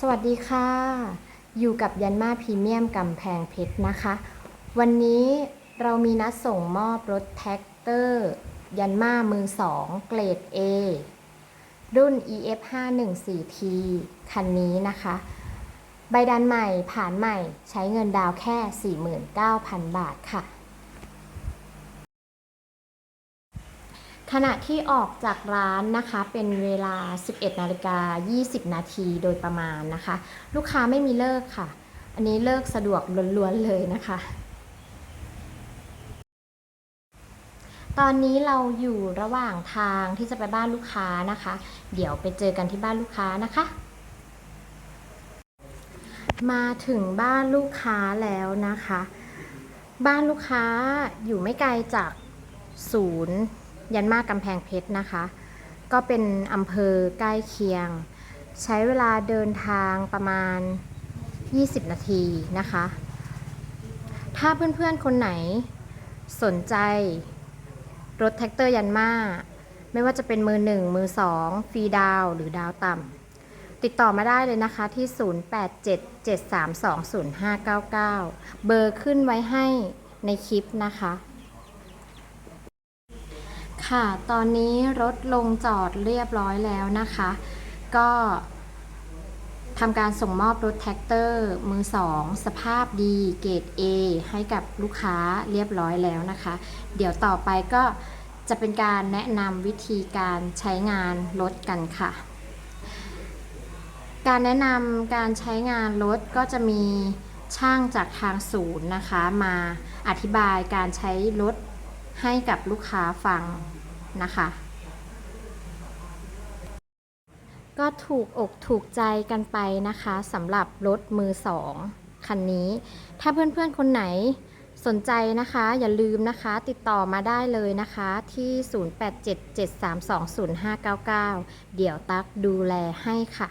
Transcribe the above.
สวัสดีค่ะ อยู่กับยันมาพรีเมียมกำแพงเพชรนะคะ วันนี้เรามีนัดส่งมอบรถแท็กเตอร์ ยันมามือสองเกรด A รุ่น EF 5 1 4 T คันนี้นะคะ ใบดันใหม่ผ่านใหม่ใช้เงินดาวแค่ 49,000 บาทค่ะ ขณะที่ออกจากร้านนะคะเป็นเวลา 11นาฬิกา20 นาทีโดยประมาณนะคะ ลูกค้าไม่มีเลิกค่ะ อันนี้เลิกสะดวกล้วนๆเลยนะคะ ตอนนี้เราอยู่ระหว่างทางที่จะไปบ้านลูกค้านะคะ เดี๋ยวไปเจอกันที่บ้านลูกค้านะคะ มาถึงบ้านลูกค้าแล้วนะคะ บ้านลูกค้าอยู่ไม่ไกลจากศูนย์ ยันมากกำแพงเพชรนะคะ ก็เป็นอำเภอใกล้เคียง ใช้เวลาเดินทางประมาณ 20 นาทีนะคะ ถ้าเพื่อนๆคนไหนสนใจรถแท็กเตอร์ยันมาไม่ว่าจะเป็นมือหนึ่งมือสองฟรีดาวหรือดาวต่ำติดต่อมาได้เลยนะคะที่ 0877320599 เบอร์ขึ้นไว้ให้ในคลิปนะคะ ค่ะ ตอนนี้รถลงจอดเรียบร้อยแล้วนะคะ ก็ทำการส่งมอบรถแท็กเตอร์ มือสองสภาพดีเกรด A ให้กับลูกค้าเรียบร้อยแล้วนะคะ เดี๋ยวต่อไปก็จะเป็นการแนะนำวิธีการใช้งานรถกันค่ะ การแนะนำการใช้งานรถก็จะมีช่างจากทางศูนย์นะคะ มาอธิบายการใช้รถให้กับลูกค้าฟัง นะคะ ก็ถูกอกถูกใจกันไปนะคะสำหรับรถมือสองคันนี้ ถ้าเพื่อนๆคนไหนสนใจนะคะ อย่าลืมนะคะ ติดต่อมาได้เลยนะคะที่ 0877320599 เดี๋ยวตักดูแลให้ค่ะ